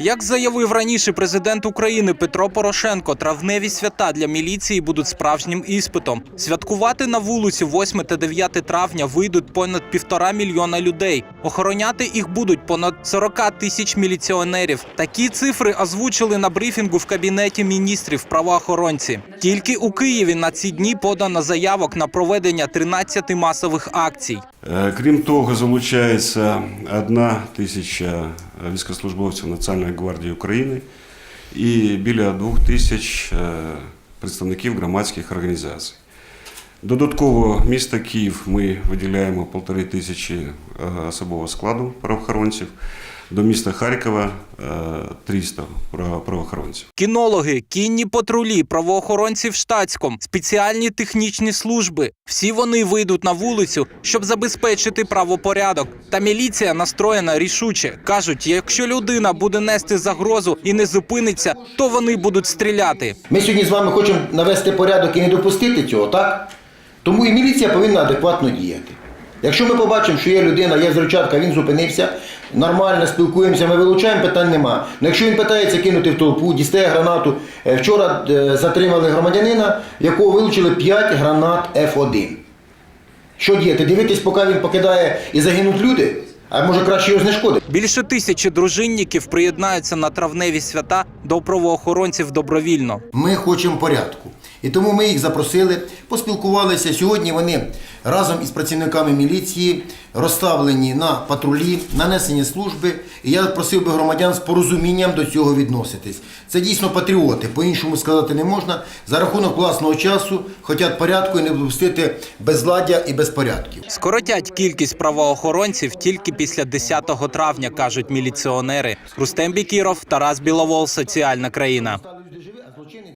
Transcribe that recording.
Як заявив раніше президент України Петро Порошенко, травневі свята для міліції будуть справжнім іспитом. Святкувати на вулиці 8 та 9 травня вийдуть понад півтора мільйона людей. Охороняти їх будуть понад 40 тисяч міліціонерів. Такі цифри озвучили на брифінгу в кабінеті міністрів правоохоронці. Тільки у Києві на ці дні подано заявок на проведення 13 масових акцій. Е, Крім того, залучається одна тисяча військовослужбовців Національної гвардії України і біля двох тисяч е, представників громадських організацій. Додатково місто Київ ми виділяємо полтори тисячі е, особового складу правоохоронців. До міста Харкова е, 300 правоохоронців. Кінологи, кінні патрулі, правоохоронці в штатському, спеціальні технічні служби. Всі вони вийдуть на вулицю, щоб забезпечити правопорядок. Та міліція настроєна рішуче. кажуть, якщо людина буде нести загрозу і не зупиниться, то вони будуть стріляти. Ми сьогодні з вами хочемо навести порядок і не допустити цього, так? Тому і міліція повинна адекватно діяти. Якщо ми побачимо, що є людина, є зручатка, він зупинився, нормально спілкуємося, ми вилучаємо, питань нема. Но якщо він питається кинути в толпу, дістає гранату. Е, Вчора е, затримали громадянина, якого вилучили 5 гранат F1. Що діяти? Дивитись, поки він покидає і загинуть люди? А може краще його знешкодити? Більше тисячі дружинників приєднаються на травневі свята до правоохоронців добровільно. Ми хочемо порядку. І тому ми їх запросили, поспілкувалися. Сьогодні вони разом із працівниками міліції розставлені на патрулі, на несення служби. І я просив би громадян з порозумінням до цього відноситись. Це дійсно патріоти, по-іншому сказати не можна. За рахунок власного часу хочуть порядку і не допустити безладдя і безпорядків. Скоротять кількість правоохоронців тільки після 10 травня, кажуть міліціонери. Рустем Бікіров, Тарас Біловол, соціальна країна.